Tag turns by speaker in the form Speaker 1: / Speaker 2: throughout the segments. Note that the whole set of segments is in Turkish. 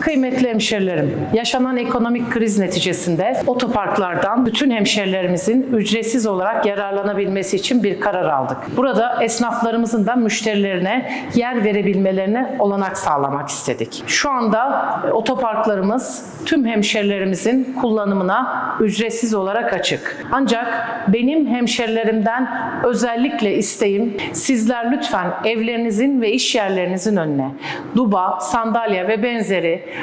Speaker 1: Kıymetli hemşerilerim, yaşanan ekonomik kriz neticesinde otoparklardan bütün hemşerilerimizin ücretsiz olarak yararlanabilmesi için bir karar aldık. Burada esnaflarımızın da müşterilerine yer verebilmelerine olanak sağlamak istedik. Şu anda otoparklarımız tüm hemşerilerimizin kullanımına ücretsiz olarak açık. Ancak benim hemşerilerimden özellikle isteğim sizler lütfen evlerinizin ve iş yerlerinizin önüne duba, sandalye ve benzeri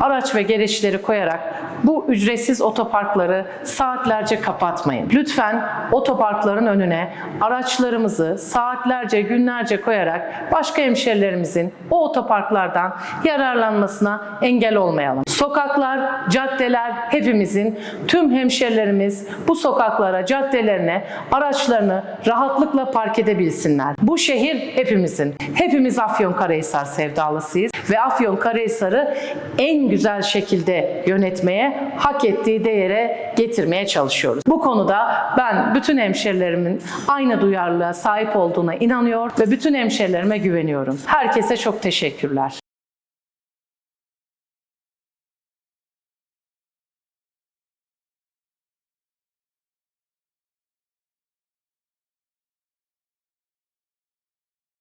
Speaker 1: araç ve gereçleri koyarak bu ücretsiz otoparkları saatlerce kapatmayın. Lütfen otoparkların önüne araçlarımızı saatlerce, günlerce koyarak başka hemşerilerimizin o otoparklardan yararlanmasına engel olmayalım. Sokaklar, caddeler hepimizin, tüm hemşerilerimiz bu sokaklara, caddelerine araçlarını rahatlıkla park edebilsinler. Bu şehir hepimizin. Hepimiz Afyonkarahisar sevdalısıyız ve Afyonkarahisar'ı en güzel şekilde yönetmeye, hak ettiği değere getirmeye çalışıyoruz. Bu konuda ben bütün hemşerilerimin aynı duyarlılığa sahip olduğuna inanıyor ve bütün hemşerilerime güveniyorum. Herkese çok teşekkürler.